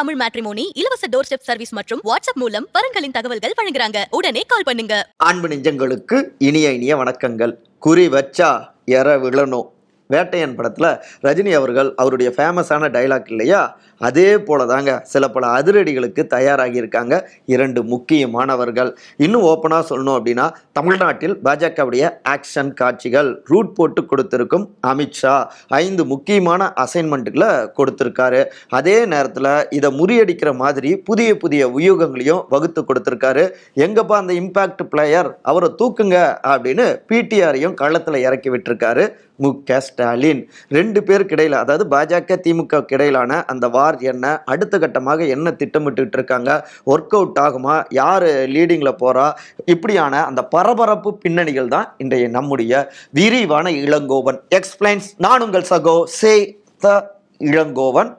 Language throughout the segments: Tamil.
தமிழ் மேட்ரிமோனி இலவச டோர் ஸ்டெப் சர்வீஸ் மற்றும் வாட்ஸ்அப் மூலம் வரன்களின் தகவல்கள் வழங்குறாங்க. உடனே கால் பண்ணுங்க. அன்பு நெஞ்சங்களுக்கு இனிய இனிய வணக்கங்கள். குறி வச்சா எற விழணும். வேட்டையன் படத்தில் ரஜினி அவர்கள் அவருடைய ஃபேமஸான டைலாக் இல்லையா? அதே போல தாங்க சில பல அதிரடிகளுக்கு தயாராகியிருக்காங்க இரண்டு முக்கியமானவர்கள். இன்னும் ஓப்பனாக சொல்லணும் அப்படின்னா தமிழ்நாட்டில் பாஜகவுடைய ஆக்ஷன் காட்சிகள் ரூட் போட்டு கொடுத்திருக்கும் அமித்ஷா ஐந்து முக்கியமான அசைன்மெண்ட்டுகளை கொடுத்துருக்காரு. அதே நேரத்தில் இதை முறியடிக்கிற மாதிரி புதிய புதிய வியூகங்களையும் வகுத்து கொடுத்துருக்காரு. எங்கப்பா அந்த இம்பாக்ட் பிளேயர் அவரை தூக்குங்க அப்படின்னு பிடிஆரையும் களத்தில் இறக்கி விட்டுருக்காரு. மு க. ஸ்டாலின். ரெண்டு பேருக்கு இடையில அதாவது பாஜக திமுக இடையிலான அந்த வார் என்ன அடுத்த கட்டமாக என்ன திட்டமிட்டு இருக்காங்க ஒர்க் அவுட் ஆகுமா யார் லீடிங்கில் போகிறா இப்படியான அந்த பரபரப்பு பின்னணிகள் தான் இன்றைய நம்முடைய விரிவான இளங்கோவன். எக்ஸ்பிளைன்ஸ் நான் உங்கள் சகோ சே த இளங்கோவன்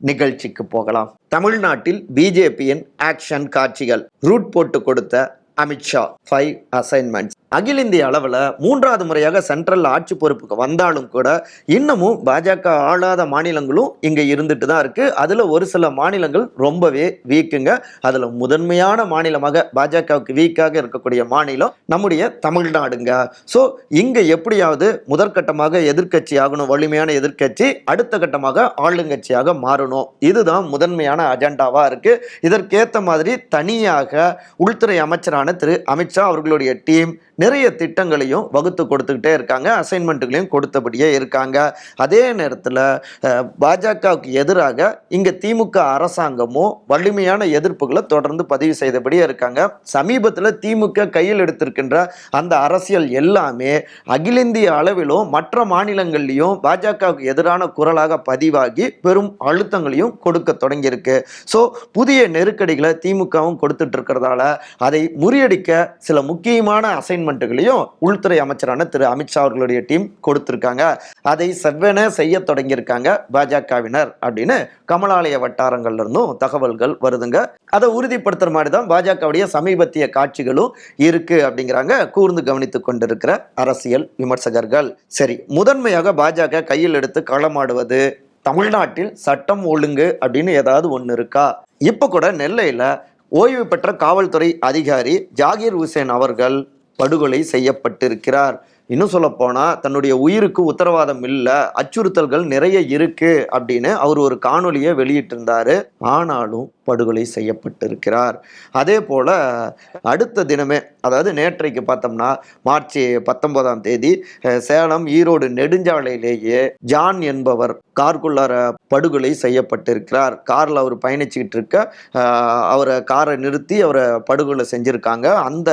நிகழ்ச்சிக்கு போகலாம். தமிழ்நாட்டில் பிஜேபியின் ஆக்ஷன் காட்சிகள் ரூட் போட்டு கொடுத்த அமித்ஷா ஃபைவ் அசைன்மெண்ட்ஸ் அகில இந்திய அளவில் மூன்றாவது முறையாக சென்ட்ரல் ஆட்சி பொறுப்புக்கு வந்தாலும் கூட இன்னமும் பாஜக ஆளாத மாநிலங்களும் இங்கே இருந்துட்டு தான் இருக்கு. அதில் ஒரு சில மாநிலங்கள் ரொம்பவே வீக்குங்க. அதில் முதன்மையான மாநிலமாக பாஜகவுக்கு வீக்காக இருக்கக்கூடிய மாநிலம் நம்முடைய தமிழ்நாடுங்க. ஸோ இங்கே எப்படியாவது முதற்கட்டமாக எதிர்க்கட்சி ஆகணும் வலிமையான எதிர்க்கட்சி அடுத்த கட்டமாக ஆளுங்கட்சியாக மாறணும். இதுதான் முதன்மையான அஜெண்டாவாக இருக்கு. இதற்கேற்ற மாதிரி தனியாக உள்துறை அமைச்சரான திரு அமித்ஷா அவர்களுடைய டீம் நிறைய திட்டங்களையும் வகுத்து கொடுத்துக்கிட்டே இருக்காங்க. அசைன்மெண்ட்டுகளையும் கொடுத்தபடியே இருக்காங்க. அதே நேரத்தில் பாஜகவுக்கு எதிராக இங்கே திமுக அரசாங்கமும் வலிமையான எதிர்ப்புகளை தொடர்ந்து பதிவு செய்தபடியே இருக்காங்க. சமீபத்தில் திமுக கையில் எடுத்திருக்கின்ற அந்த அரசியல் எல்லாமே அகில இந்திய அளவிலும் மற்ற மாநிலங்கள்லையும் பாஜகவுக்கு எதிரான குரலாக பதிவாகி பெரும் அழுத்தங்களையும் கொடுக்க தொடங்கியிருக்கு. ஸோ புதிய நெருக்கடிகளை திமுகவும் கொடுத்துட்டு இருக்கிறதால அதை முறியடிக்க சில முக்கியமான அசைன்மெண்ட்டுகளையும் உள்துறை அமைச்சரான திரு. அமித்ஷா அவர்களுடைய டீம் கொடுத்திருக்காங்க. அதை செவ்வென செய்ய தொடங்கியிருக்காங்க பாஜகவினர் அப்படின்னு கமலாலய வட்டாரங்கள்ல இருந்தும் தகவல்கள் வருதுங்க. அதை உறுதிப்படுத்துற மாதிரி தான் பாஜகவுடைய சமீபத்திய காட்சிகளும் இருக்கு அப்படிங்கிறாங்க. கூர்ந்து கவனித்துக் கொண்டிருக்கிற அரசியல் விமர்சகர்கள். சரி முதன்மையாக பாஜக கையில் எடுத்து களமாடுவது தமிழ்நாட்டில் சட்டம் ஒழுங்கு அப்படின்னு ஏதாவது ஒன்று இருக்கா? இப்போ கூட நெல்லையில் ஓய்வு பெற்ற காவல்துறை அதிகாரி ஜாகீர் ஹுசேன் அவர்கள் படுகொலை செய்யப்பட்டிருக்கிறார். இன்னும் சொல்லப்போனால் தன்னுடைய உயிருக்கு உத்தரவாதம் இல்லை அச்சுறுத்தல்கள் நிறைய இருக்குது அப்படின்னு அவர் ஒரு காணொலியை வெளியிட்டிருந்தார். ஆனாலும் படுகொலை செய்யப்பட்டிருக்கிறார். அதே போல் அடுத்த தினமே அதாவது நேற்றைக்கு பார்த்தோம்னா மார்ச் பத்தொன்பதாம் தேதி சேலம் ஈரோடு நெடுஞ்சாலையிலேயே ஜான் என்பவர் கார்குள்ளார படுகொலை செய்யப்பட்டிருக்கிறார். காரில் அவர் பயணிச்சுக்கிட்டு இருக்க அவரை காரை நிறுத்தி அவரை படுகொலை செஞ்சுருக்காங்க. அந்த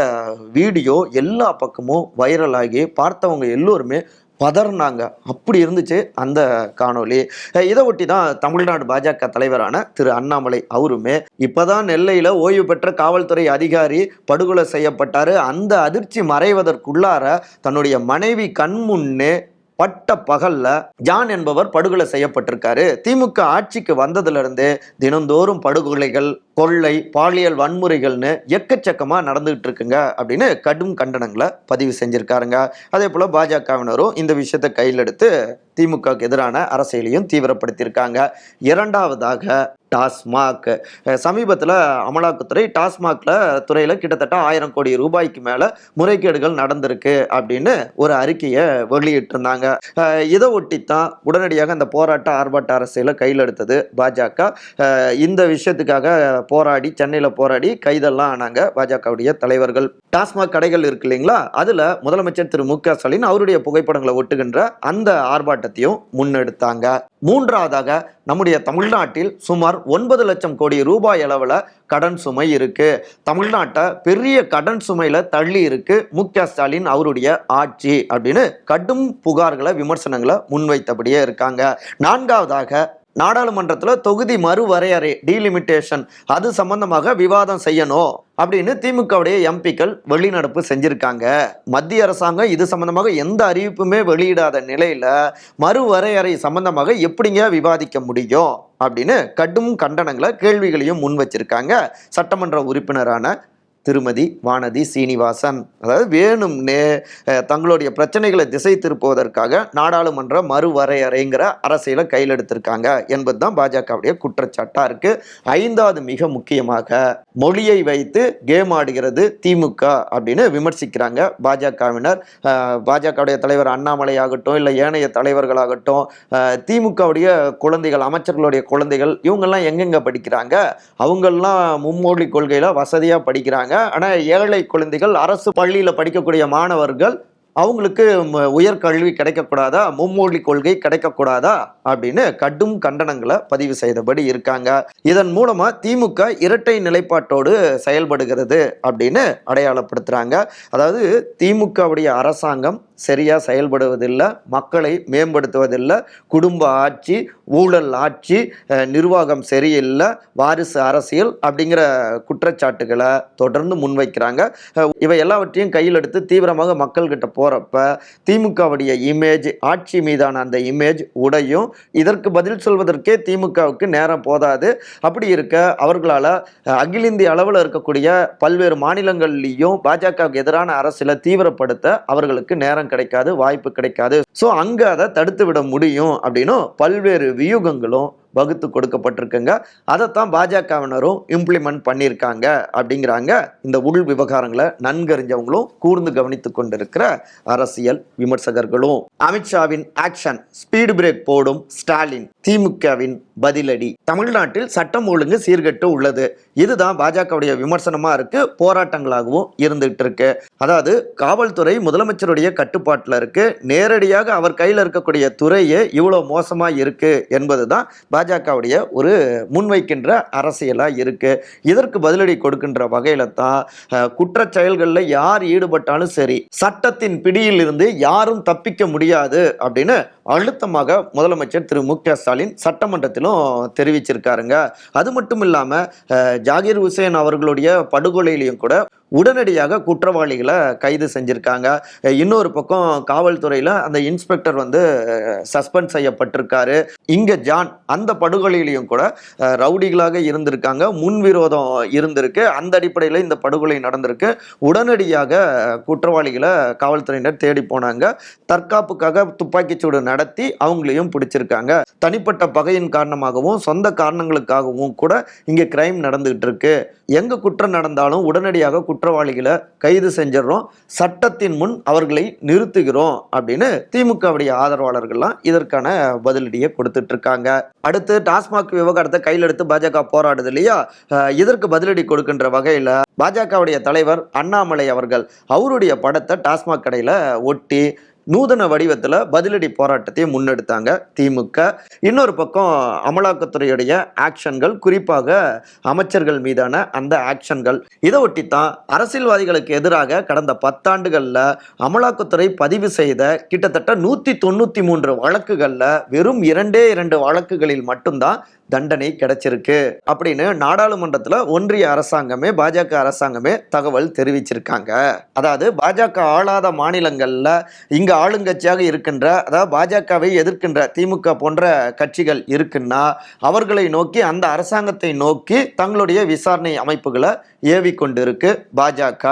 வீடியோ எல்லா பக்கமும் வைரலாகி பார்த்தவங்க எல்லோருமே பதறினாங்க. அப்படி இருந்துச்சு அந்த காணொளி. இதை ஒட்டி தான் தமிழ்நாடு பாஜக தலைவரான திரு அண்ணாமலை அவருமே இப்போதான் நெல்லையில் ஓய்வு பெற்ற காவல்துறை அதிகாரி படுகொலை செய்யப்பட்டார். அந்த அதிர்ச்சி மறைவதற்குள்ளார தன்னுடைய மனைவி கண் முன்னே பட்ட பகல்ல ஜான் என்பவர் படுகொலை செய்யப்பட்டிருக்காரு. திமுக ஆட்சிக்கு வந்ததிலிருந்தே தினந்தோறும் படுகொலைகள் கொள்ளை பாலியல் வன்முறைகள்னு எக்கச்சக்கமாக நடந்துகிட்டு இருக்குங்க அப்படின்னு கடும் கண்டனங்களை பதிவு செஞ்சுருக்காருங்க. அதே போல் பாஜகவினரும் இந்த விஷயத்தை கையில் எடுத்து திமுகவுக்கு எதிரான அரசியலையும் தீவிரப்படுத்தியிருக்காங்க. இரண்டாவதாக டாஸ்மாக். சமீபத்தில் அமலாக்கத்துறை டாஸ்மாக்ல துறையில் கிட்டத்தட்ட ஆயிரம் கோடி ரூபாய்க்கு மேலே முறைகேடுகள் நடந்திருக்கு அப்படின்னு ஒரு அறிக்கையை வெளியிட்டிருந்தாங்க. இதை இதை ஒட்டித்தான் உடனடியாக அந்த போராட்ட ஆர்ப்பாட்ட அரசியலை கையில் எடுத்தது பாஜக. இந்த விஷயத்துக்காக போராடி சென்னையில் போராடி கைதெல்லாம் ஆனாங்க பாஜகவுடைய தலைவர்கள். டாஸ்மாக் கடைகள் இருக்கு இல்லைங்களா? அதில் முதலமைச்சர் திரு மு க ஸ்டாலின் அவருடைய புகைப்படங்களை ஒட்டுகின்ற அந்த ஆர்ப்பாட்டத்தையும் முன்னெடுத்தாங்க. மூன்றாவதாக நம்முடைய தமிழ்நாட்டில் சுமார் ஒன்பது லட்சம் கோடி ரூபாய் அளவில் கடன் சுமை இருக்கு. தமிழ்நாட்டை பெரிய கடன் சுமையில தள்ளி இருக்கு மு க ஸ்டாலின் அவருடைய ஆட்சி அப்படின்னு கடும் புகார்களை விமர்சனங்களை முன்வைத்தபடியே இருக்காங்க. நான்காவதாக நாடாளுமன்றத்தில் தொகுதி மறுவரையறை டீலிமிட்டேஷன் அது சம்பந்தமாக விவாதம் செய்யணும் அப்படின்னு திமுகவுடைய எம்பிக்கள் வெளிநடப்பு செஞ்சிருக்காங்க. மத்திய அரசாங்கம் இது சம்பந்தமாக எந்த அறிவிப்புமே வெளியிடாத நிலையில மறுவரையறை சம்பந்தமாக எப்படிங்க விவாதிக்க முடியும் அப்படின்னு கடும் கண்டனங்களை கேள்விகளையும் முன் வச்சிருக்காங்க சட்டமன்ற உறுப்பினரான திருமதி வானதி சீனிவாசன். அதாவது வேணும் நே தங்களுடைய பிரச்சனைகளை திசை திருப்புவதற்காக நாடாளுமன்ற மறுவரையறைங்கிற அரசியலை கையில் எடுத்திருக்காங்க என்பது தான் பாஜகவுடைய குற்றச்சாட்டாக இருக்கு. ஐந்தாவது மிக முக்கியமாக மொழியை வைத்து கேம் ஆடுகிறது திமுக அப்படின்னு விமர்சிக்கிறாங்க பாஜகவினர். பாஜகவுடைய தலைவர் அண்ணாமலை ஆகட்டும் இல்லை ஏனைய தலைவர்களாகட்டும் திமுகவுடைய குழந்தைகள் அமைச்சர்களுடைய குழந்தைகள் இவங்கெல்லாம் எங்கெங்க படிக்கிறாங்க? அவங்கெல்லாம் மும்மொழி கொள்கையில் வசதியாக படிக்கிறாங்க. ஆனால் ஏழை குழந்தைகள் அரசு பள்ளியில் படிக்கக்கூடிய மாணவர்கள் அவங்களுக்கு ம- உயர்கல்வி கிடைக்கக்கூடாதா? மும்மொழி கொள்கை கிடைக்கக்கூடாதா? அப்படின்னு கடும் கண்டனங்களை பதிவு செய்தபடி இருக்காங்க. இதன் மூலமா திமுக இரட்டை நிலைப்பாட்டோடு செயல்படுகிறது அப்படின்னு அடையாளப்படுத்துறாங்க. அதாவது திமுகவுடைய அரசாங்கம் சரியா செயல்படுவதில்லை மக்களை மேம்படுத்துவதில்லை குடும்ப ஆட்சி ஊழல் ஆட்சி நிர்வாகம் சரியில்லை வாரிசு அரசியல் அப்படிங்கிற குற்றச்சாட்டுகளை தொடர்ந்து முன்வைக்கிறாங்க. இவை எல்லாவற்றையும் கையில் எடுத்து தீவிரமாக மக்கள்கிட்ட போ போகிறப்ப திமுகவுடைய இமேஜ் ஆட்சி மீதான அந்த இமேஜ் உடையும். இதற்கு பதில் சொல்வதற்கே திமுகவுக்கு நேரம் போதாது. அப்படி இருக்க அவர்களால் அகில இந்திய அளவில் இருக்கக்கூடிய பல்வேறு மாநிலங்கள்லேயும் பாஜகவுக்கு எதிரான அரசியலை தீவிரப்படுத்த அவர்களுக்கு நேரம் கிடைக்காது வாய்ப்பு கிடைக்காது. ஸோ அங்கே அதை தடுத்து விட முடியும் அப்படின்னும் பல்வேறு வியூகங்களும் வகுத்து கொடுக்கப்பட்டிருக்குங்க. அதைத்தான் பாஜகவினரும் இம்ப்ளிமெண்ட் பண்ணியிருக்காங்க அப்படிங்கிறாங்க. இந்த உள் விவகாரங்களை நன்கறிஞ்சவங்களும் கூர்ந்து கவனித்து கொண்டிருக்கிற அரசியல் விமர்சகர்களும். அமித்ஷாவின் ஆக்ஷன் ஸ்பீடு பிரேக் போடும் ஸ்டாலின் திமுகவின் பதிலடி. தமிழ்நாட்டில் சட்டம் ஒழுங்கு சீர்கெட்டு உள்ளது. இதுதான் பாஜகவுடைய விமர்சனமா இருக்கு போராட்டங்களாகவும் இருந்துகிட்டு இருக்கு. அதாவது காவல்துறை முதலமைச்சருடைய கட்டுப்பாட்டில் இருக்கு. நேரடியாக அவர் கையில் இருக்கக்கூடிய துறையே இவ்வளோ மோசமா இருக்கு என்பதுதான் பாஜகவுடைய ஒரு முன்வைக்கின்ற அரசியலா இருக்கு. இதற்கு பதிலடி கொடுக்கின்ற வகையில தான் குற்ற செயல்களில் யார் ஈடுபட்டாலும் சரி சட்டத்தின் பிடியில் இருந்து யாரும் தப்பிக்க முடியாது அப்படின்னு அழுத்தமாக முதலமைச்சர் திரு மு க ஸ்டாலின் சட்டமன்றத்திலும் தெரிவிச்சிருக்காருங்க. அது மட்டும் இல்லாமல் ஜாகிர் ஹுசேன் அவர்களுடைய படுகொலையிலையும் கூட உடனடியாக குற்றவாளிகளை கைது செஞ்சுருக்காங்க. இன்னொரு பக்கம் காவல்துறையில் அந்த இன்ஸ்பெக்டர் வந்து சஸ்பெண்ட் செய்யப்பட்டிருக்காரு. இங்கே ஜான் அந்த படுகொலையிலையும் கூட ரவுடிகளாக இருந்திருக்காங்க. முன்விரோதம் இருந்திருக்கு. அந்த அடிப்படையில் இந்த படுகொலை நடந்திருக்கு. உடனடியாக குற்றவாளிகளை காவல்துறையினர் தேடி போனாங்க. தற்காப்புக்காக துப்பாக்கிச்சூடு நடத்தி அவங்களையும் பிடிச்சிருக்காங்க. தனிப்பட்ட பகையின் காரணமாகவும் சொந்த காரணங்களுக்காகவும் கூட இங்கே கிரைம் நடந்துகிட்டு இருக்கு. எங்க குற்றம் நடந்தாலும் உடனடியாக குற்றவாளிகளை கைது செஞ்சிடறோம். சட்டத்தின் முன் அவர்களை நிறுத்துகிறோம் அப்படின்னு திமுகவுடைய ஆதரவாளர்கள்லாம் இதற்கான பதிலடியை கொடுத்துட்டு இருக்காங்க அடுத்து டாஸ்மாக் விவகாரத்தை கையில் எடுத்து பாஜக போராடுது இல்லையா? இதற்கு பதிலடி கொடுக்கின்ற வகையில் பாஜகவுடைய தலைவர் அண்ணாமலை அவர்கள் அவருடைய படத்தை டாஸ்மாக் கடையில் ஒட்டி நூதன வடிவத்தில் பதிலடி போராட்டத்தை முன்னெடுத்தாங்க திமுக. இன்னொரு பக்கம் அமலாக்கத்துறையுடைய ஆக்ஷன்கள் குறிப்பாக அமைச்சர்கள் மீதான அந்த ஆக்ஷன்கள். இதை ஒட்டித்தான் அரசியல்வாதிகளுக்கு எதிராக கடந்த பத்தாண்டுகளில் அமலாக்கத்துறை பதிவு செய்த கிட்டத்தட்ட நூற்றி தொண்ணூற்றி மூன்று வழக்குகளில் வெறும் இரண்டே இரண்டு வழக்குகளில் மட்டும்தான் தண்டனை கிடைச்சிருக்கு அப்படின்னு நாடாளுமன்றத்தில் ஒன்றிய அரசாங்கமே பாஜக அரசாங்கமே தகவல் தெரிவிச்சிருக்காங்க. அதாவது பாஜக ஆளாத மாநிலங்களில் இங்க ஆளுங்கட்சியாக இருக்கின்ற அதாவது பாஜகவை எதிர்க்கின்ற திமுக போன்ற கட்சிகள் இருக்குன்னா அவர்களை நோக்கி அந்த அரசாங்கத்தை நோக்கி தங்களுடைய விசாரணை அமைப்புகளை ஏவி கொண்டிருக்கு பாஜக.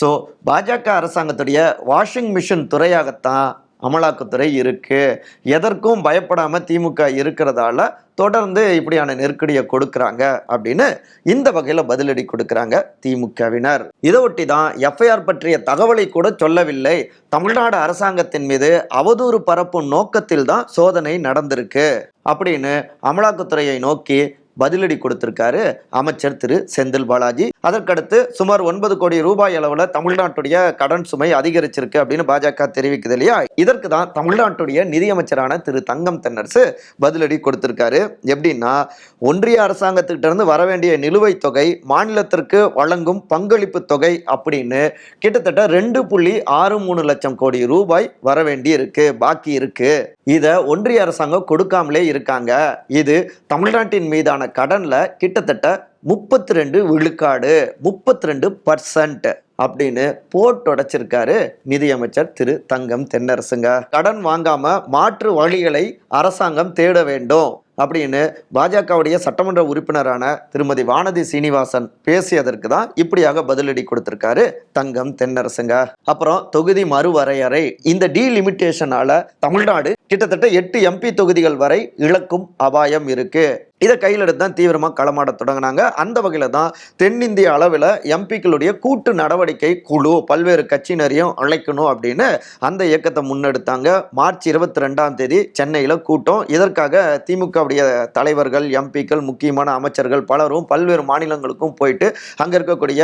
ஸோ பாஜக அரசாங்கத்துடைய வாஷிங் மிஷின் துறையாகத்தான் அமலாக்கத்துறை இருக்குது எதற்கும் பயப்படாமல் திமுக இருக்கிறதால தொடர்ந்து இப்படியான நெருக்கடியை கொடுக்குறாங்க அப்படின்னு இந்த வகையில் பதிலடி கொடுக்குறாங்க திமுகவினர். இதை ஒட்டி தான் எஃப்ஐஆர் பற்றிய தகவலை கூட சொல்லவில்லை. தமிழ்நாடு அரசாங்கத்தின் மீது அவதூறு பரப்பும் நோக்கத்தில் தான் சோதனை நடந்திருக்கு. அப்படின்னு அமலாக்கத்துறையை நோக்கி பதிலடி கொடுத்திருக்காரு அமைச்சர் திரு செந்தில் பாலாஜி. அதற்கடுத்து சுமார் ஒன்பது கோடி ரூபாய் அளவில் தமிழ்நாட்டுடைய கடன் சுமை அதிகரிச்சிருக்கு அப்படின்னு பாஜக தெரிவிக்குது இல்லையா? இதற்கு தான் தமிழ்நாட்டுடைய நிதியமைச்சரான திரு தங்கம் தென்னரசு பதிலடி கொடுத்திருக்காரு. எப்படின்னா ஒன்றிய அரசாங்கத்துக்கிட்ட இருந்து வர வேண்டிய நிலுவைத் தொகை மாநிலத்திற்கு வழங்கும் பங்களிப்பு தொகை அப்படின்னு கிட்டத்தட்ட ரெண்டு புள்ளி ஆறு மூணு லட்சம் கோடி ரூபாய் வர வேண்டி இருக்கு பாக்கி இருக்கு. இதை ஒன்றிய அரசாங்கம் கொடுக்காமலே இருக்காங்க. இது தமிழ்நாட்டின் மீதான கடனில் கிட்டத்தட்ட முப்பத்தி ரெண்டு விழுக்காடு முப்பத்தி ரெண்டு பர்சன்ட் அப்படின்னு போட்டுடைச்சிருக்காரு நிதியமைச்சர் திரு தங்கம் தென்னரசுங்க. கடன் வாங்காம மாற்று வழிகளை அரசாங்கம் தேட வேண்டும் அப்படின்னு பாஜகவுடைய சட்டமன்ற உறுப்பினரான திருமதி வானதி சீனிவாசன் பேசியதற்கு தான் இப்படியாக பதிலடி கொடுத்திருக்காரு தங்கம் தென்னரசுங்க. அப்புறம் தொகுதி மறுவரையறை இந்த டீலிமிட்டேஷனால தமிழ்நாடு கிட்டத்தட்ட எட்டு எம்பி தொகுதிகள் வரை இழக்கும் அபாயம் இருக்கு. இதை கையில் எடுத்து தான் தீவிரமாக களமாட தொடங்கினாங்க. அந்த வகையில் தான் தென்னிந்திய அளவில் எம்பிக்களுடைய கூட்டு நடவடிக்கை குழு பல்வேறு கட்சியினரையும் அழைக்கணும் அப்படின்னு அந்த இயக்கத்தை முன்னெடுத்தாங்க. மார்ச் இருபத்தி ரெண்டாம் தேதி சென்னையில் கூட்டம். இதற்காக திமுகவுடைய தலைவர்கள் எம்பிக்கள் முக்கியமான அமைச்சர்கள் பலரும் பல்வேறு மாநிலங்களுக்கும் போயிட்டு அங்கே இருக்கக்கூடிய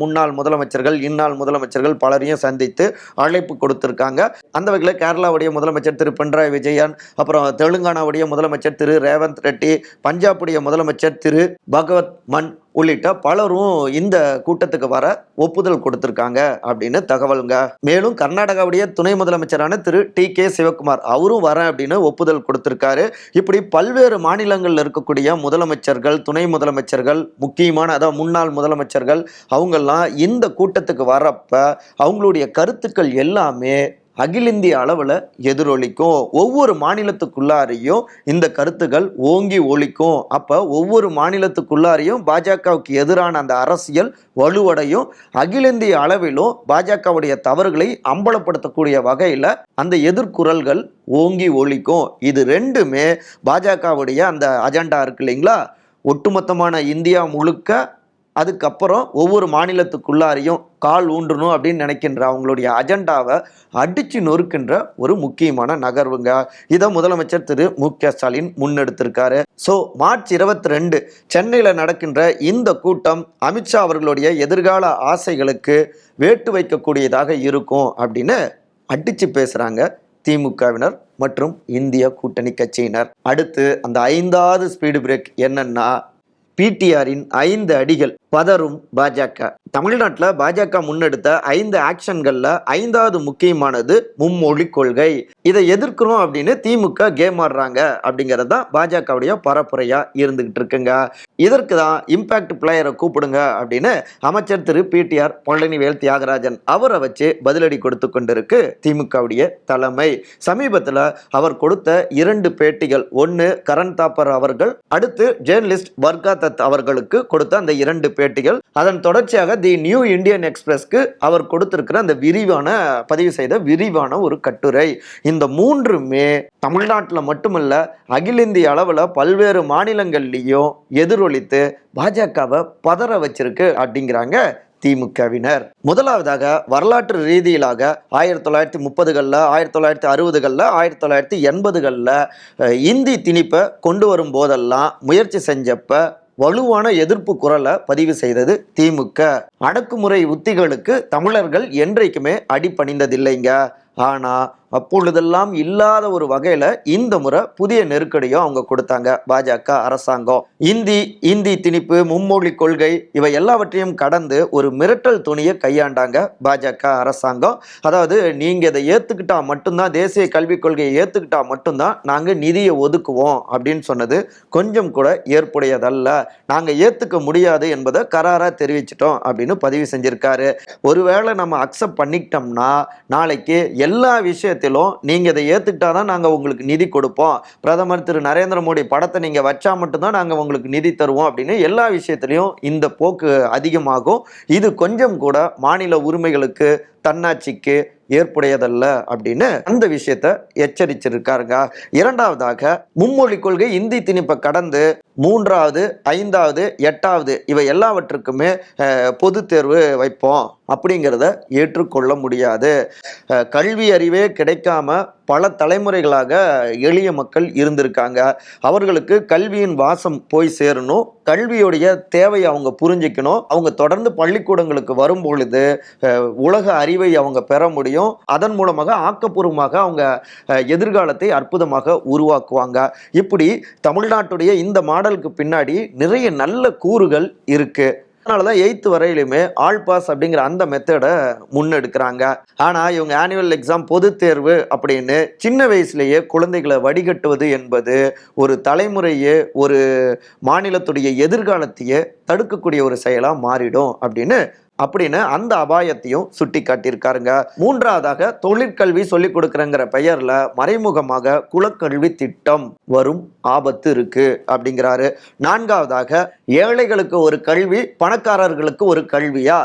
முன்னாள் முதலமைச்சர்கள் இந்நாள் முதலமைச்சர்கள் பலரையும் சந்தித்து அழைப்பு கொடுத்துருக்காங்க. அந்த வகையில் கேரளாவுடைய முதலமைச்சர் திரு பினராயி விஜயன் அப்புறம் தெலுங்கானாவுடைய முதலமைச்சர் திரு ரேவந்த் ரெட்டி பஞ்சாபுடைய முதலமைச்சர் திரு பகவத் மன் உள்ளிட்ட பலரும் இந்த கூட்டத்துக்கு வர ஒப்புதல் கொடுத்திருக்காங்க அப்படின்னு தகவலுங்க. மேலும் கர்நாடகாவுடைய துணை முதலமைச்சரான திரு டி கே சிவகுமார் அவரும் வரேன் அப்படின்னு ஒப்புதல் கொடுத்திருக்காரு. இப்படி பல்வேறு மாநிலங்களில் இருக்கக்கூடிய முதலமைச்சர்கள் துணை முதலமைச்சர்கள் முக்கியமான அதாவது முன்னாள் முதலமைச்சர்கள் அவங்கெல்லாம் இந்த கூட்டத்துக்கு வரப்ப அவங்களுடைய கருத்துக்கள் எல்லாமே அகில இந்திய அளவில் எதிரொலிக்கும். ஒவ்வொரு மாநிலத்துக்குள்ளாரையும் இந்த கருத்துக்கள் ஓங்கி ஒழிக்கும் அப்போ ஒவ்வொரு மாநிலத்துக்குள்ளாரையும் பாஜகவுக்கு எதிரான அந்த அரசியல் வலுவடையும். அகில இந்திய அளவிலும் பாஜகவுடைய தவறுகளை அம்பலப்படுத்தக்கூடிய வகையில் அந்த எதிர்குரல்கள் ஓங்கி ஒழிக்கும் இது ரெண்டுமே பாஜகவுடைய அந்த அஜெண்டா இருக்கு இல்லைங்களா? ஒட்டுமொத்தமான இந்தியா முழுக்க அதுக்கப்புறம் ஒவ்வொரு மாநிலத்துக்குள்ளாரையும் கால் ஊன்றணும் அப்படின்னு நினைக்கின்ற அவங்களுடைய அஜெண்டாவை அடிச்சு நொறுக்கின்ற ஒரு முக்கியமான நகர்வுங்க. இதை முதலமைச்சர் திரு. மு. க. ஸ்டாலின் முன்னெடுத்திருக்காரு. ஸோ மார்ச் இருபத்தி ரெண்டு சென்னையில் நடக்கின்ற இந்த கூட்டம் அமித்ஷா அவர்களுடைய எதிர்கால ஆசைகளுக்கு வேட்டு வைக்கக்கூடியதாக இருக்கும் அப்படின்னு அடிச்சு பேசுகிறாங்க திமுகவினர் மற்றும் இந்திய கூட்டணி கட்சியினர். அடுத்து அந்த ஐந்தாவது ஸ்பீடு பிரேக் என்னன்னா பிடிஆரின் ஐந்து அடிகள் பதறும் பாஜக. தமிழ்நாட்டில் பாஜக முன்னெடுத்த ஐந்து ஆக்ஷன்களில் ஐந்தாவது முக்கியமானது மும்மொழி கொள்கை. இதை எதிர்க்கிறோம் அப்படின்னு திமுக கேம் ஆடுறாங்க அப்படிங்கிறது தான் பாஜகவுடைய பரப்புரையாக இருந்துகிட்டு இருக்குங்க. இதற்கு தான் இம்பேக்ட் பிளேயரை கூப்பிடுங்க அப்படின்னு அமைச்சர் திரு பிடிஆர் பழனிவேல் தியாகராஜன் அவரை வச்சு பதிலடி கொடுத்து கொண்டிருக்கு திமுகவுடைய தலைமை. சமீபத்தில் அவர் கொடுத்த இரண்டு பேட்டிகள் ஒன்று கரண் தாப்பர் அவர்கள் அடுத்து ஜேர்னலிஸ்ட் வர்கா தத் அவர்களுக்கு கொடுத்த அந்த இரண்டு பேட்டிகள். அதன் தொடர்ச்சியாக தி நியூ இந்தியன் எக்ஸ்பிரஸ்க்கு அவர் கொடுத்திருக்கிற அந்த விரிவான பதிவு செய்த விரிவான ஒரு கட்டுரை. இந்த மூன்றுமே தமிழ்நாட்டில் மட்டுமல்ல அகில இந்திய அளவில் பல்வேறு மாநிலங்கள்லேயும் எதிரொலித்து பாஜகவை பதற வச்சிருக்கு அப்படிங்கிறாங்க திமுகவினர். முதலாவதாக வரலாற்று ரீதியிலாக ஆயிரத்தி தொள்ளாயிரத்தி முப்பதுகளில் ஆயிரத்தி தொள்ளாயிரத்தி அறுபதுகளில் ஆயிரத்தி தொள்ளாயிரத்தி எண்பதுகளில் இந்தி திணிப்பை கொண்டு வரும் போதெல்லாம் முயற்சி செஞ்சப்ப வலுவான எதிர்ப்பு குரலை பதிவு செய்தது திமுக. அடக்குமுறை உத்திகளுக்கு தமிழர்கள் என்றைக்குமே அடிபணிந்ததில்லைங்க. ஆனால் அப்பொழுதெல்லாம் இல்லாத ஒரு வகையில் இந்த முறை புதிய நெருக்கடியும் அவங்க கொடுத்தாங்க பாஜக அரசாங்கம். இந்தி இந்தி திணிப்பு மும்மொழி கொள்கை இவை எல்லாவற்றையும் கடந்து ஒரு மிரட்டல் துணியை கையாண்டாங்க பாஜக அரசாங்கம். அதாவது நீங்கள் இதை ஏற்றுக்கிட்டால் மட்டும்தான் தேசிய கல்விக் கொள்கையை ஏற்றுக்கிட்டால் மட்டும்தான் நாங்கள் நிதியை ஒதுக்குவோம் அப்படின்னு சொன்னது கொஞ்சம் கூட ஏற்புடையதல்ல. நாங்கள் ஏற்றுக்க முடியாது என்பதை கராராக தெரிவிச்சிட்டோம் அப்படின்னு பதிவு செஞ்சிருக்காரு. ஒருவேளை நம்ம அக்செப்ட் பண்ணிக்கிட்டோம்னா நாளைக்கு எல்லா விஷயத்திலும் நீங்கள் இதை ஏற்றுக்கிட்டா தான் நாங்கள் உங்களுக்கு நிதி கொடுப்போம். பிரதமர் திரு நரேந்திர மோடி படத்தை நீங்கள் வச்சா மட்டும்தான் நாங்கள் உங்களுக்கு நிதி தருவோம் அப்படின்னு எல்லா விஷயத்திலையும் இந்த போக்கு அதிகமாகும். இது கொஞ்சம் கூட மாநில உரிமைகளுக்கு தன்னாட்சிக்கு ஏற்புடையதல்ல அப்படின்னு அந்த விஷயத்த எச்சரிச்சிருக்காருங்க. இரண்டாவதாக மும்மொழி கொள்கை இந்தி திணிப்பை கடந்து மூன்றாவது ஐந்தாவது எட்டாவது இவை எல்லாவற்றுக்குமே பொது தேர்வு வைப்போம் அப்படிங்கிறத ஏற்றுக்கொள்ள முடியாது. கல்வி அறிவே கிடைக்காம பல தலைமுறைகளாக எளிய மக்கள் இருந்திருக்காங்க. அவர்களுக்கு கல்வியின் வாசம் போய் சேரணும். கல்வியுடைய தேவையை அவங்க புரிஞ்சுக்கணும். அவங்க தொடர்ந்து பள்ளிக்கூடங்களுக்கு வரும் பொழுது உலக அறிவை அவங்க பெற முடியும். அதன் மூலமாக ஆக்கப்பூர்வமாக அவங்க எதிர்காலத்தை அற்புதமாக உருவாக்குவாங்க. இப்படி தமிழ்நாட்டுடைய இந்த மாடலுக்கு பின்னாடி நிறைய நல்ல கூறுகள் இருக்குது அதனால தான் எயித்து வரையிலுமே ஆல் பாஸ் அப்படிங்கிற அந்த மெத்தடை முன்னெடுக்கிறாங்க. ஆனால் இவங்க ஆனுவல் எக்ஸாம் பொதுத் தேர்வு அப்படின்னு சின்ன வயசுலேயே குழந்தைகளை வடிகட்டுவது என்பது ஒரு தலைமுறையே ஒரு மாநிலத்துடைய எதிர்காலத்தையே தடுக்கக்கூடிய ஒரு செயலாக மாறிடும் அப்படின்னு அப்படின்னு அந்த அபாயத்தையும் சுட்டி காட்டியிருக்காருங்க மூன்றாவதாக தொழிற்கல்வி சொல்லிக் கொடுக்குறங்கிற பெயரில் மறைமுகமாக குலக்கல்வி திட்டம் வரும் ஆபத்து இருக்கு அப்படிங்கிறாரு. நான்காவதாக ஏழைகளுக்கு ஒரு கல்வி பணக்காரர்களுக்கு ஒரு கல்வியா?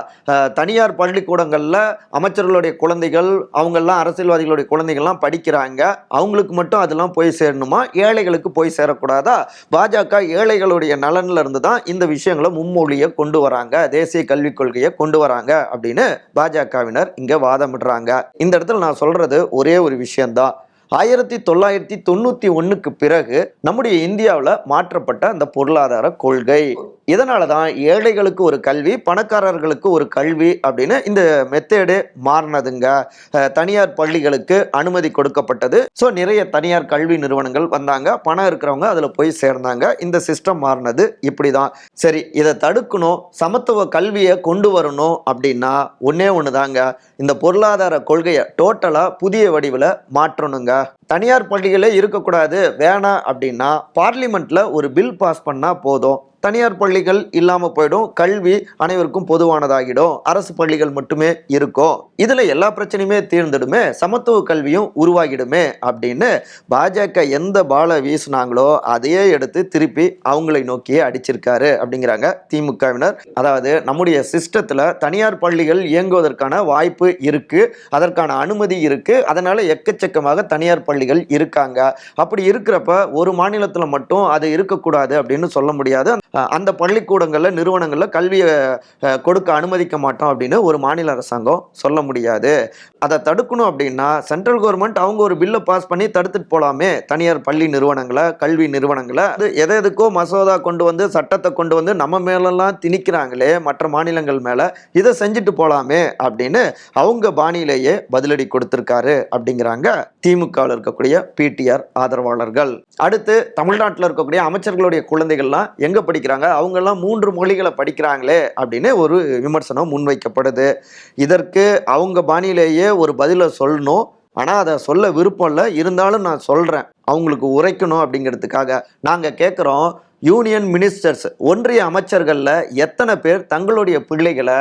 தனியார் பள்ளிக்கூடங்களில் அமைச்சர்களுடைய குழந்தைகள் அவங்கெல்லாம் அரசியல்வாதிகளுடைய குழந்தைகள்லாம் படிக்கிறாங்க. அவங்களுக்கு மட்டும் அதெல்லாம் போய் சேரணுமா? ஏழைகளுக்கு போய் சேரக்கூடாதா? பாஜக ஏழைகளுடைய நலனில் இருந்து தான் இந்த விஷயங்களை மும்மொழியை கொண்டு வராங்க. தேசிய கல்விக் கொள்கையை கொண்டு வராங்க அப்படின்னு பாஜகவினர் இங்கே வாதமிடுறாங்க. இந்த இடத்துல நான் சொல்றது ஒரே ஒரு விஷயம்தான். ஆயிரத்தி தொள்ளாயிரத்தி தொண்ணூற்றி ஒன்றுக்கு பிறகு நம்முடைய இந்தியாவில் மாற்றப்பட்ட அந்த பொருளாதார கொள்கை. இதனால தான் ஏழைகளுக்கு ஒரு கல்வி பணக்காரர்களுக்கு ஒரு கல்வி அப்படின்னு இந்த மெத்தேடு மாறினதுங்க. தனியார் பள்ளிகளுக்கு அனுமதி கொடுக்கப்பட்டது. ஸோ நிறைய தனியார் கல்வி நிறுவனங்கள் வந்தாங்க. பணம் இருக்கிறவங்க அதில் போய் சேர்ந்தாங்க. இந்த சிஸ்டம் மாறினது இப்படி தான் சரி இதை தடுக்கணும். சமத்துவ கல்வியை கொண்டு வரணும் அப்படின்னா ஒன்றே ஒன்று தாங்க இந்த பொருளாதார கொள்கையை டோட்டலாக புதிய வடிவில் மாற்றணுங்க. தனியார் பள்ளிகளே இருக்கக்கூடாது வேணாம் அப்படின்னா பார்லிமெண்ட்ல ஒரு பில் பாஸ் பண்ணால் போதும். தனியார் பள்ளிகள் இல்லாமல் போயிடும் கல்வி அனைவருக்கும் பொதுவானதாகிடும் அரசு பள்ளிகள் மட்டுமே இருக்கும் இதில் எல்லா பிரச்சனையுமே தீர்ந்துடுமே சமத்துவ கல்வியும் உருவாகிடுமே அப்படின்னு பாஜக எந்த பாலை வீசுனாங்களோ அதையே எடுத்து திருப்பி அவங்களை நோக்கியே அடிச்சிருக்காரு அப்படிங்கிறாங்க திமுகவினர். அதாவது நம்முடைய சிஸ்டத்தில் தனியார் பள்ளிகள் இயங்குவதற்கான வாய்ப்பு இருக்குது அதற்கான அனுமதி இருக்குது அதனால் எக்கச்சக்கமாக தனியார் பள்ளி பள்ளிகள் இருக்காங்க. அப்படி இருக்கிறப்ப ஒரு மாநிலத்தில் மட்டும் அது இருக்கக்கூடாது அப்படின்னு சொல்ல முடியாது. அந்த பள்ளிக்கூடங்களில் நிறுவனங்களில் கல்வியை கொடுக்க அனுமதிக்க மாட்டோம் அப்படின்னு ஒரு மாநில அரசாங்கம் சொல்ல முடியாது. அதை தடுக்கணும் அப்படின்னா சென்ட்ரல் கவர்மெண்ட் அவங்க ஒரு பில்லை பாஸ் பண்ணி தடுத்துட்டு போலாமே. தனியார் பள்ளி நிறுவனங்களை கல்வி நிறுவனங்களை. அது எதை எதுக்கோ மசோதா கொண்டு வந்து சட்டத்தை கொண்டு வந்து நம்ம மேலெல்லாம் திணிக்கிறாங்களே மற்ற மாநிலங்கள் மேலே. இதை செஞ்சுட்டு போலாமே அப்படின்னு அவங்க பாணியிலேயே பதிலடி கொடுத்திருக்காரு அப்படிங்கிறாங்க திமுகவில் இருக்கக்கூடிய பிடிஆர் ஆதரவாளர்கள். அடுத்து தமிழ்நாட்டில் இருக்கக்கூடிய அமைச்சர்களுடைய குழந்தைகள்லாம் எங்க படிக்கிறாங்க? அவங்கெல்லாம் மூன்று மொழிகளை படிக்கிறாங்களே அப்படின்னு ஒரு விமர்சனம் முன்வைக்கப்படுது. இதற்கு அவங்க பாணியிலேயே ஒரு பதிலை சொல்லணும். ஆனால் அதை சொல்ல விருப்பம் இல்லை. இருந்தாலும் நான் சொல்கிறேன் அவங்களுக்கு உரைக்கணும் அப்படிங்கிறதுக்காக. நாங்கள் கேட்குறோம் யூனியன் மினிஸ்டர்ஸ் ஒன்றிய அமைச்சர்களில் எத்தனை பேர் தங்களுடைய பிள்ளைகளை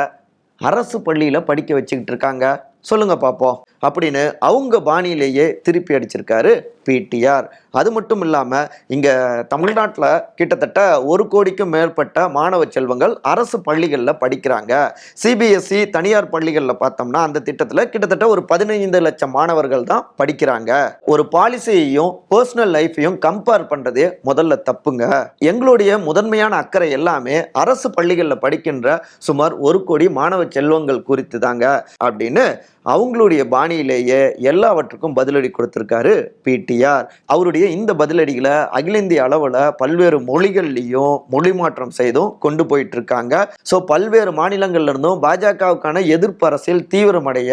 அரசு பள்ளியில் படிக்க வச்சுக்கிட்டு இருக்காங்க? சொல்லுங்க பார்ப்போம் அப்படின்னு அவங்க பாணியிலேயே திருப்பி அடிச்சிருக்காரு பிடிஆர் அது மட்டும் இல்லாமல் இங்கே தமிழ்நாட்டில் கிட்டத்தட்ட ஒரு கோடிக்கும் மேற்பட்ட மாணவ செல்வங்கள் அரசு பள்ளிகளில் படிக்கிறாங்க. சிபிஎஸ்சி தனியார் பள்ளிகளில் பார்த்தோம்னா அந்த திட்டத்தில் கிட்டத்தட்ட ஒரு பதினைந்து லட்சம் மாணவர்கள் தான் படிக்கிறாங்க. ஒரு பாலிசியையும் பர்சனல் லைஃப்பையும் கம்பேர் பண்ணுறதே முதல்ல தப்புங்க. எங்களுடைய முதன்மையான அக்கறை எல்லாமே அரசு பள்ளிகளில் படிக்கின்ற சுமார் ஒரு கோடி மாணவ செல்வங்கள் குறித்து தாங்க அப்படின்னு அவங்களுடைய பாணியிலேயே எல்லாவற்றுக்கும் பதிலடி கொடுத்திருக்காரு பிடிஆர் அவருடைய இந்த பதிலடிகளை அகில இந்திய அளவில் பல்வேறு மொழிகள்லையும் மொழி மாற்றம் செய்தும் கொண்டு போயிட்டு இருக்காங்க ஸோ பல்வேறு மாநிலங்கள்ல இருந்தும் பாஜகவுக்கான எதிர்ப்பு அரசியல் தீவிரமடைய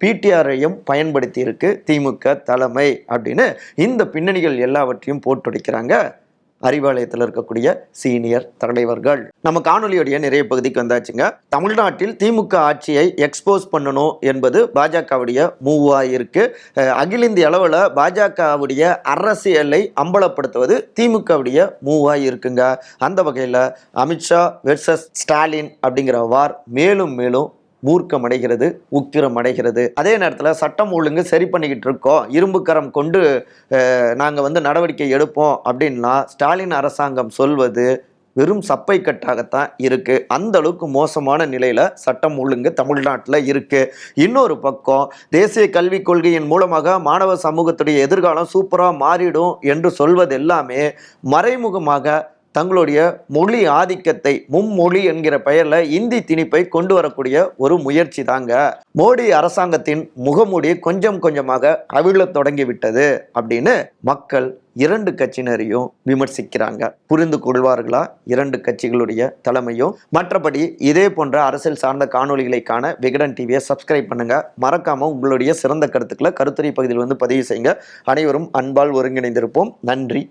பிடிஆரையும் பயன்படுத்தி இருக்கு திமுக தலைமை அப்படின்னு இந்த பின்னணிகள் எல்லாவற்றையும் போட்டுடைக்கிறாங்க. அறிவாலயத்தில் இருக்கக்கூடிய சீனியர் தலைவர்கள். நம்ம காணொலியுடைய நிறைய பகுதிக்கு வந்தாச்சுங்க. தமிழ்நாட்டில் திமுக ஆட்சியை எக்ஸ்போஸ் பண்ணணும் என்பது பாஜகவுடைய மூவாக இருக்கு. அகில இந்திய அளவில் பாஜகவுடைய அரசியலை அம்பலப்படுத்துவது திமுகவுடைய மூவாக இருக்குங்க. அந்த வகையில் அமித்ஷா வெர்சஸ் ஸ்டாலின் அப்படிங்கிற வார் மேலும் மேலும் மூர்க்கம் அடைகிறது உக்கிரம் அடைகிறது அதே நேரத்தில் சட்டம் ஒழுங்கு சரி பண்ணிக்கிட்டு இருக்கோம். இரும்புக்கரம் கொண்டு நாங்கள் வந்து நடவடிக்கை எடுப்போம் அப்படின்லாம் ஸ்டாலின் அரசாங்கம் சொல்வது வெறும் சப்பை கட்டாகத்தான் இருக்குது அந்த அளவுக்கு மோசமான நிலையில் சட்டம் ஒழுங்கு தமிழ்நாட்டில் இருக்குது இன்னொரு பக்கம் தேசிய கல்விக் கொள்கையின் மூலமாக மாணவ சமூகத்துடைய எதிர்காலம் சூப்பராக மாறிடும் என்று சொல்வது எல்லாமே மறைமுகமாக தங்களுடைய மொழி ஆதிக்கத்தை மும்மொழி என்கிற பெயரில் இந்தி திணிப்பை கொண்டு வரக்கூடிய ஒரு முயற்சி தாங்க. மோடி அரசாங்கத்தின் முகமூடி கொஞ்சம் கொஞ்சமாக அவிழத் தொடங்கிவிட்டது அப்படின்னு மக்கள் இரண்டு கட்சியினரையும் விமர்சிக்கிறாங்க. புரிந்து கொள்வார்களா? இரண்டு கட்சிகளுடைய தலைமையும். மற்றபடி இதே போன்ற அரசியல் சார்ந்த காணொலிகளை காண விகடன் டிவியை சப்ஸ்கிரைப் பண்ணுங்க. மறக்காம உங்களுடைய சிறந்த கருத்துக்களை கருத்துரை பகுதியில் வந்து பதிவு செய்யுங்க. அனைவரும் அன்பால் ஒருங்கிணைந்திருப்போம். நன்றி.